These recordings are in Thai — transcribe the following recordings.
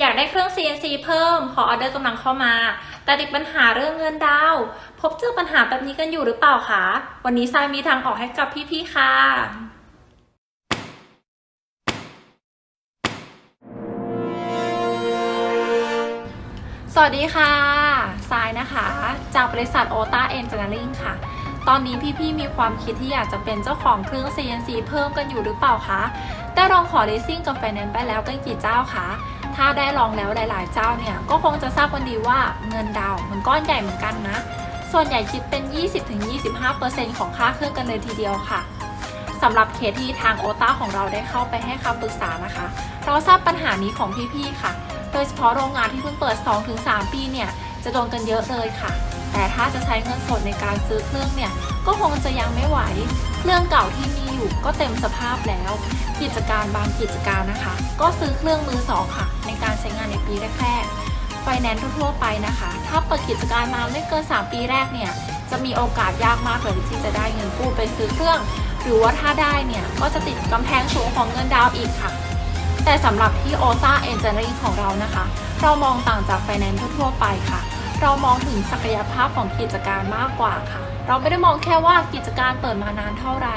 อยากได้เครื่อง CNC เพิ่ม พอออเดอร์กำลังเข้ามา แต่ติดปัญหาเรื่องเงินดาว พบเจอปัญหาแบบนี้กันอยู่หรือเปล่าคะ วันนี้ทรายมีทางออกให้กับพี่ๆค่ะสวัสดีค่ะทรายนะคะ จากบริษัท OTA Engineering ค่ะ ตอนนี้พี่ๆมีความคิดที่อยากจะเป็นเจ้าของเครื่อง CNC เพิ่มกันอยู่หรือเปล่าคะ ได้ลองขอ leasing กับ finance ไปแล้วกันกี่เจ้าคะ ถ้าได้ลองแล้วหลาย ๆ เจ้าเนี่ย ก็คงจะทราบกันดีว่าเงินดาวมันก้อนใหญ่เหมือนกันนะ ส่วนใหญ่คิดเป็น 20-25%ของค่าเครื่องกันเลยทีเดียวค่ะสำหรับเคสที่ทางโอต้าของเราได้เข้าไปให้คำปรึกษานะคะ เราทราบปัญหานี้ของพี่ ๆ ค่ะ โดยเฉพาะโรงงานที่เพิ่งเปิด 2-3 ปีเนี่ย จะโดนกันเยอะเลยค่ะ แต่ถ้าจะใช้เงินสดในการซื้อเครื่องเนี่ย ก็คงจะยังไม่ไหว เครื่องเก่าที่มี อยู่ก็เต็มสภาพแล้ว กิจการบางกิจการนะคะ ก็ซื้อเครื่องมือสองค่ะ ในการใช้งานในปีแรกๆไฟแนนซ์ทั่วไปนะคะ ถ้าเปิดกิจการมาไม่เกิน 3 ปีแรกเนี่ย จะมีโอกาสยากมากเลยที่จะได้เงินกู้ไปซื้อเครื่อง หรือว่าถ้าได้เนี่ยก็จะติดกำแพงสูงของเงินดาวน์อีกค่ะ แต่สำหรับที่ o t a Engineering ของเรานะคะ เรามองต่างจากไฟแนนซ์ทั่วไปค่ะ เรามองถึงศักยภาพของกิจการมากกว่าค่ะเราไม่ได้มองแค่ว่ากิจการเปิดมานานเท่าไหร่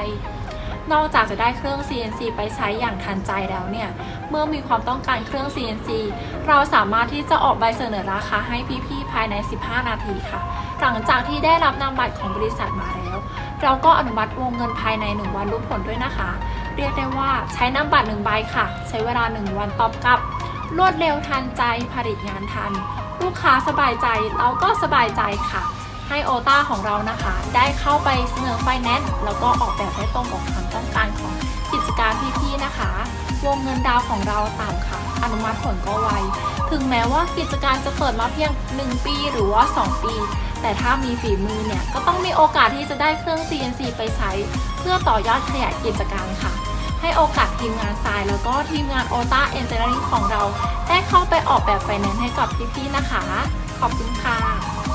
นอกจากจะได้เครื่อง CNC ไปใช้อย่างทันใจแล้วเนี่ย เมื่อมีความต้องการเครื่อง CNC เราสามารถที่จะออกใบเสนอราคาให้พี่ๆภายใน 15 นาทีค่ะ หลังจากที่ได้รับนามบัตรของบริษัทมาแล้ว เราก็อนุมัติวงเงินภายใน 1 วันรู้ผลด้วยนะคะ เรียกได้ว่าใช้นามบัตร1ใบค่ะ ใช้เวลา 1 วันตอบกลับ รวดเร็วทันใจผลิตงานทัน ลูกค้าสบายใจเราก็สบายใจค่ะให้โอต้าของเรานะคะ ได้เข้าไปเสนอไฟแนนซ์แล้วก็ออกแบบให้ตรงกับความ ต้องการของกิจการพี่ๆนะคะ วงเงินดาวของเราต่ำค่ะ อนุมัติผลก็ไว ถึงแม้ว่ากิจการจะเปิดมาเพียง 1 ปีหรือว่า 2 ปี แต่ถ้ามีฝีมือเนี่ย ก็ต้องมีโอกาสที่จะได้เครื่อง CNC ไปใช้ เพื่อต่อยอดขยายกิจการค่ะ ให้โอกาสทีมงานทรายแล้วก็ทีมงาน o t a Engineering ของเรา ได้เข้าไปออกแบบไฟแนนซ์ให้กับพี่ๆนะคะ ขอบคุณค่ะ